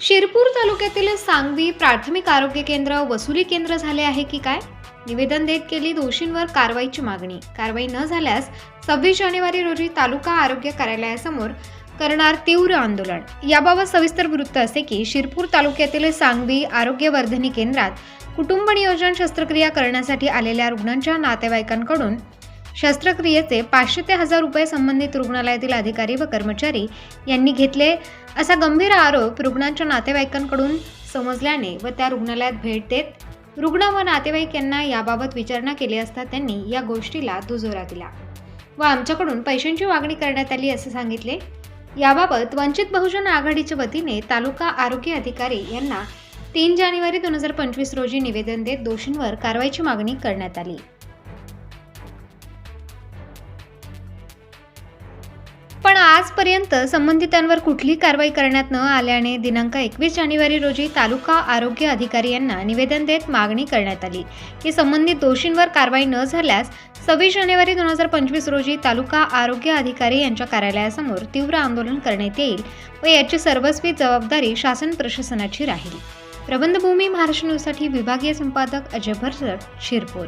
शिरपूर तालुक्यातील सांगवी प्राथमिक आरोग्य केंद्र वसुली केंद्र झाले आहे की काय? निवेदन देत केली दोषींवर कारवाईची मागणी. कारवाई न झाल्यास सव्वीस जानेवारी रोजी तालुका आरोग्य कार्यालयासमोर करणार तीव्र आंदोलन. याबाबत सविस्तर वृत्त असे की शिरपूर तालुक्यातील सांगवी आरोग्यवर्धनी केंद्रात कुटुंब नियोजन शस्त्रक्रिया करण्यासाठी आलेल्या रुग्णांच्या नातेवाईकांकडून शस्त्रक्रियेचे पाचशे ते हजार रुपये संबंधित रुग्णालयातील अधिकारी व कर्मचारी यांनी घेतले. असा गंभीर आरोप रुग्णांच्या नातेवाईकांकडून समजल्याने व त्या रुग्णालयात भेट देत रुग्ण व नातेवाईक यांना याबाबत विचारणा केली असता त्यांनी या गोष्टीला दुजोरा दिला. व आमच्याकडून पैशांची मागणी करण्यात आली असे सांगितले. याबाबत वंचित बहुजन आघाडीच्या वतीने तालुका आरोग्य अधिकारी यांना तीन जानेवारी दोन हजार पंचवीस रोजी निवेदन देत दोषींवर कारवाईची मागणी करण्यात आली. आजपर्यंत संबंधितांवर कुठलीही कारवाई करण्यात न आल्याने दिनांक एकवीस जानेवारी रोजी तालुका आरोग्य अधिकारी यांना निवेदन देत मागणी करण्यात आली. की संबंधित दोषींवर कारवाई न झाल्यास सव्वीस जानेवारी दोन हजार पंचवीस रोजी तालुका आरोग्य अधिकारी यांच्या कार्यालयासमोर तीव्र आंदोलन करण्यात येईल व याची सर्वस्वी जबाबदारी शासन प्रशासनाची राहील. प्रबंधभूमी महाराष्ट्र न्यूजसाठी विभागीय संपादक अजय भरसट शिरपूर.